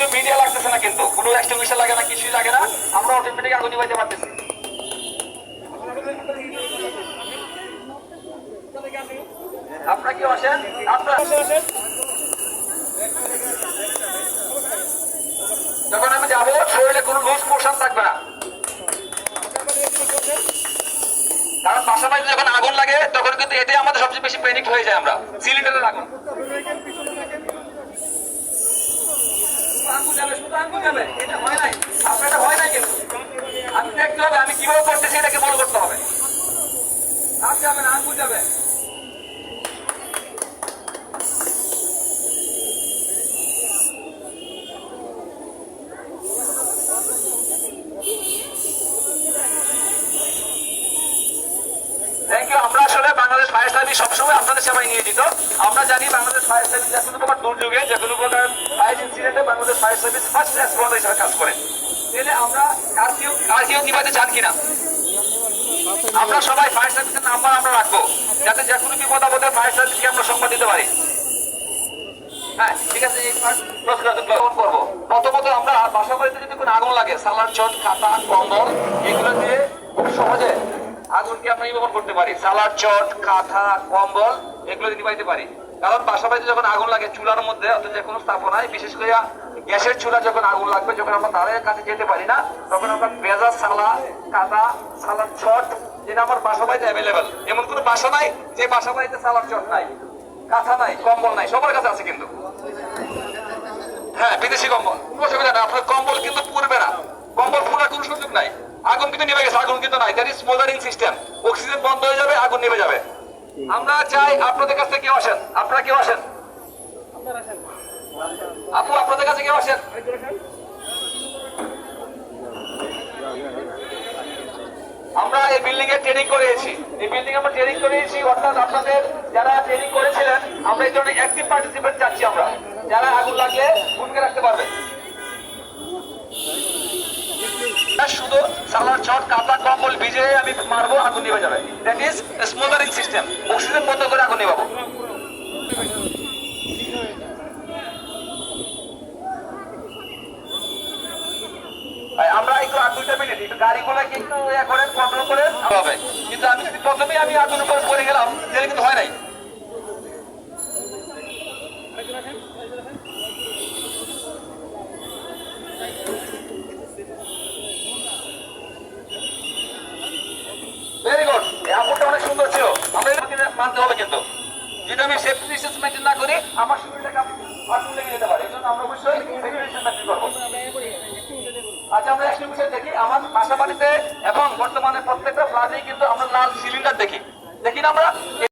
কিছু মিডিয়া লাগতেছে না কিন্তু। কোনো এক্সটিংগুইশার লাগে না, কিছুই লাগে না। আমরা অটোমেটিক আগুন নিভাইতে পারতেছি আপনারা কি আসেন? আপনারা যখন আমি যাব, শরীরে কোনো লুজ পোর্শন থাকবে না। কারণ পাশাপাশি যখন আগুন লাগে, তখন কিন্তু এটাই আমাদের সবচেয়ে বেশি প্যানিক হয়ে যায় আমরা। সিলিন্ডারের আগুন। আগুন যাবে, শুধু আগুন যাবে। এটা হয় নাই। আপনার হয় নাই কিন্তু। আমি দেখতে হবে আমি কীভাবে করতেছি এটাকে বড় করতে হবে আগ যাবে না আগুন যাবে থ্যাংক ইউ আমরা বাংলাদেশ ফায়ার সার্ভিস সবসময় আপনাদের সেবায় নিয়োজিত। আমরা জানি বাংলাদেশ ফায়ার সার্ভিস যে কোনো প্রকার দুর্যোগে, যে কোনো প্রকার fire ইনসিডেন্টে Bangladesh fire service first responder হিসেবে কাজ করে। তাহলে আমরা কার কেউ কার কেউ নিবাতে চান কিনা? আমরা সবাই ফায়ার সার্ভিসের নাম্বার আমরা রাখব, যাতে যে কোনো বিপদ আপদে ফায়ার সার্ভিসকে আমরা সংবাদ দিতে পারি। হ্যাঁ ঠিক আছে গ্রহণ করব। প্রথমত আমরা বাসা বাড়িতে যদি কোনো আগুন লাগে, সালার চট, খাতা, কম্বল, এগুলো দিয়ে খুব সহজে আগুনকে আমরা নিবারণ করতে পারি। সালার চট, কাঁথা, কম্বল, এগুলো দিয়ে নিবাইতে পারি। কারণ বাড়িতে যখন আগুন লাগে চুলার মধ্যে অথবা যে কোনো স্থাপনায় বিশেষ করে গ্যাসের চুলা যখন আগুন লাগবে, যখন আমরা তারের কাছে যেতে পারি না, তখন আমরা ভেজা সালা কাদা সালার ছট যেটা আমার বাসা বাড়িতে অ্যাভেলেবেল এমন কোনো বাসা নাই যে বাসা বাড়িতে সালার চট নাই। কাঁথা নাই, কম্বল নাই, সবার কাছে আছে কিন্তু। হ্যাঁ বিদেশি কম্বল। কোনো অসুবিধা নেই, আপনার কম্বল কিন্তু পুরবে না। কম্বল পুরার কোনো সুযোগ নাই। আগুন কিন্তু নেমে গেছে, আগুন কিন্তু নাই। That is smothering system oxygen বন্ধ হয়ে যাবে, আগুন নেমে যাবে। আমরা চাই আপনাদের কাছ কেউ আসেন। আপনারা কেউ আসেন। আপু, আপনাদের কাছে কেউ আসেন? আমরা এই বিল্ডিং এ ট্রেনিং করেছি। এই বিল্ডিং আমরা ট্রেনিং করেছি, অর্থাৎ আপনাদের যারা ট্রেনিং করেছিলেন, আমরা এই জন্য অ্যাক্টিভ পার্টিসিপেন্ট চাচ্ছি আমরা। যারা আগুন লাগলে ভূমিকা রাখতে পারবে। সালার চট কাঁথা কম্বল ভিজে আমি মারবো, আগুন নিভে যাবে। That is smothering system oxygen বন্ধ করে আগুন নিভাবো। আমরা একটু আর দুইটা মিনিট, একটু গাড়িগুলোকে একটু ইয়ে করে কন্ট্রোল করে হবে। কিন্তু আমি যদি প্রথমেই আমি আগুন উপরে পড়ে গেলাম, তাহলে কিন্তু হয় নাই ভেরি গুড এই আপুরটা অনেক সুন্দর ছিল আমরা এটা কিন্তু মানতে হবে কিন্তু। যদি আমি সেফটি ডিস্টেন্স মেনটেন না করি, আমার শরীরটাকে আগুন লেগে যেতে পারে। এই জন্য আমরা অবশ্যই সেফটি ডিস্টেন্স মেনটেন আচ্ছা আমরা এক্সটিংগুইশার দেখি। আমার বাড়িতে এবং বর্তমানে প্রত্যেকটা ফ্লাটেই কিন্তু আমরা লাল সিলিন্ডার দেখি। দেখি না আমরা?